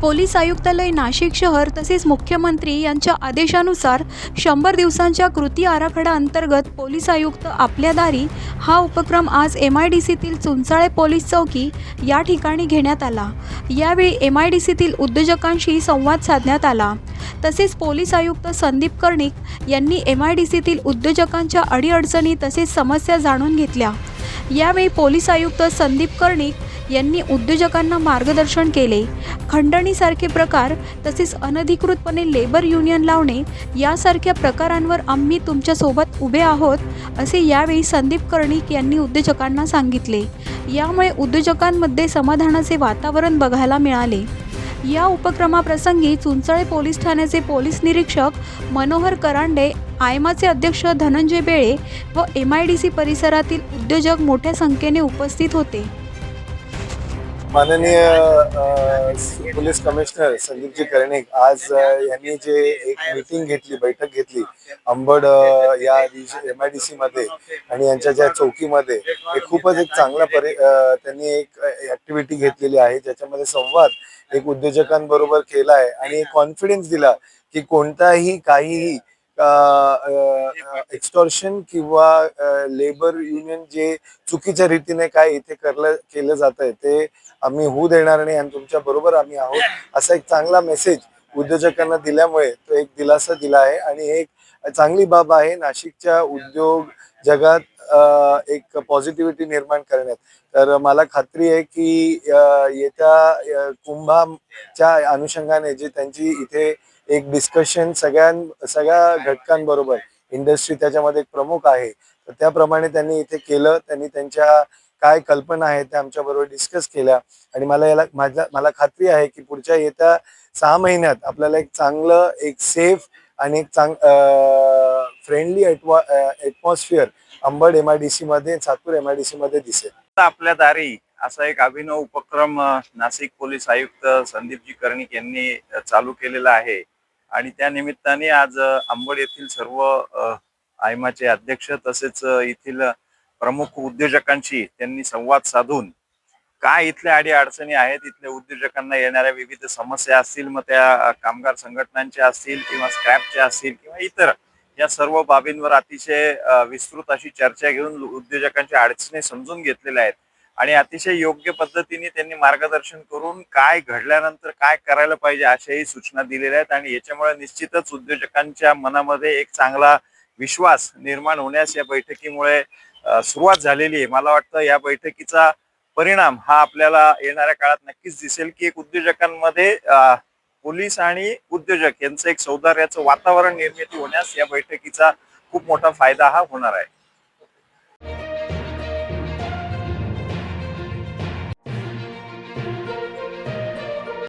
Police आयुक्तालय नाशिक शहर तसेच मुख्यमंत्री यांच्या आदेशानुसार शंभर दिवसांच्या कृती आराखडा अंतर्गत पोलीस आयुक्त आपल्या दारी हा उपक्रम आज एम आय डी सीतील चुंचाळे पोलीस चौकी या ठिकाणी घेण्यात आला. यावेळी एम आय डी सीतील उद्योजकांशी संवाद साधण्यात आला. तसेच पोलीस आयुक्त संदीप कर्णिक यांनी एम आय डी सीतील उद्योजकांच्या अडीअडचणी तसेच समस्या जाणून घेतल्या. यावेळी पोलीस आयुक्त संदीप कर्णिक यांनी उद्योजकांना मार्गदर्शन केले. खंडणीसारखे प्रकार तसेच अनधिकृतपणे लेबर युनियन लावणे यासारख्या प्रकारांवर आम्ही तुमच्यासोबत उभे आहोत असे यावेळी संदीप कर्णिक यांनी उद्योजकांना सांगितले. यामुळे उद्योजकांमध्ये समाधानाचे वातावरण बघायला मिळाले. या उपक्रमाप्रसंगी चुंचळे पोलीस ठाण्याचे पोलीस निरीक्षक मनोहर करांडे आयमाचे अध्यक्ष धनंजय बेळे व एम आय डी सी परिसरातील उद्योजक मोठ्या संख्येने उपस्थित होते. माननीय पोलीस कमिशनर संदीपजी कर्णिक आज यांनी जे एक मीटिंग घेतली बैठक घेतली अंबड या एम आय डी सी मध्ये आणि यांच्या ज्या चौकीमध्ये हे खूपच एक चांगला परि त्यांनी एक ऍक्टिव्हिटी घेतलेली आहे ज्याच्यामध्ये संवाद एक उद्योजकांबरोबर केला आहे आणि कॉन्फिडन्स दिला की कोणताही काहीही एक्स्टॉर्शन किंवा लेबर युनियन जे चुकीच्या रीतीने काय इथे करलं केलं जात आहे ते आम्ही होऊ देणार नाही आणि तुमच्या बरोबर आम्ही आहोत असा एक चांगला मेसेज उद्योजकांना दिल्यामुळे तो एक दिलासा दिला आहे. आणि एक चांगली बाब आहे. नाशिकच्या उद्योग जगात एक पॉझिटिव्हिटी निर्माण करण्यात. तर मला खात्री आहे की येत्या कुंभाच्या अनुषंगाने जे त्यांची इथे एक डिस्कशन सगळ्यां सगळ्या घटकांबरोबर इंडस्ट्री त्याच्यामध्ये एक प्रमुख आहे. तर त्याप्रमाणे त्यांनी इथे केलं. त्यांनी त्यांच्या काय कल्पना आहेत त्या आमच्याबरोबर डिस्कस केल्या. आणि मला याला माझ्या मला खात्री आहे की पुढच्या येत्या सहा महिन्यात आपल्याला एक चांगलं एक सेफ आणि एक चांग friendly atmosphere Ambad M I D C मध्ये Satpur M I D C मध्ये दिसेल. आपल्या दारी असा एक अभिनव उपक्रम नाशिक पोलीस आयुक्त संदीपजी कर्णिक यांनी चालू केलेला आहे. आणि त्या निमित्ताने आज अंबड येथील सर्व आयमाचे अध्यक्ष तसेच येथील प्रमुख उद्योजकांशी त्यांनी संवाद साधून काय इथल्या अडी अडचणी आहेत इथल्या उद्योजकांना येणाऱ्या विविध समस्या असतील मग त्या कामगार संघटनांच्या असतील किंवा स्क्रॅपच्या असतील किंवा इतर या सर्व बाबींवर अतिशय विस्तृत अशी चर्चा घेऊन उद्योजकांच्या अडचणी समजून घेतलेल्या आहेत. आणि अतिशय योग्य पद्धतीने त्यांनी मार्गदर्शन करून काय घडल्यानंतर काय करायला पाहिजे अशाही सूचना दिलेल्या आहेत आणि याच्यामुळे निश्चितच उद्योजकांच्या मनामध्ये एक चांगला विश्वास निर्माण होण्यास या बैठकीमुळे सुरुवात झालेली आहे. मला वाटतं या बैठकीचा परिणाम हा आपल्याला येणाऱ्या काळात नक्कीच दिसेल की एक उद्योजकांमध्ये पोलीस आणि उद्योजक यांचं एक सौंदर्याचं वातावरण निर्मिती होण्यास या बैठकीचा खूप मोठा फायदा हा होणार आहे.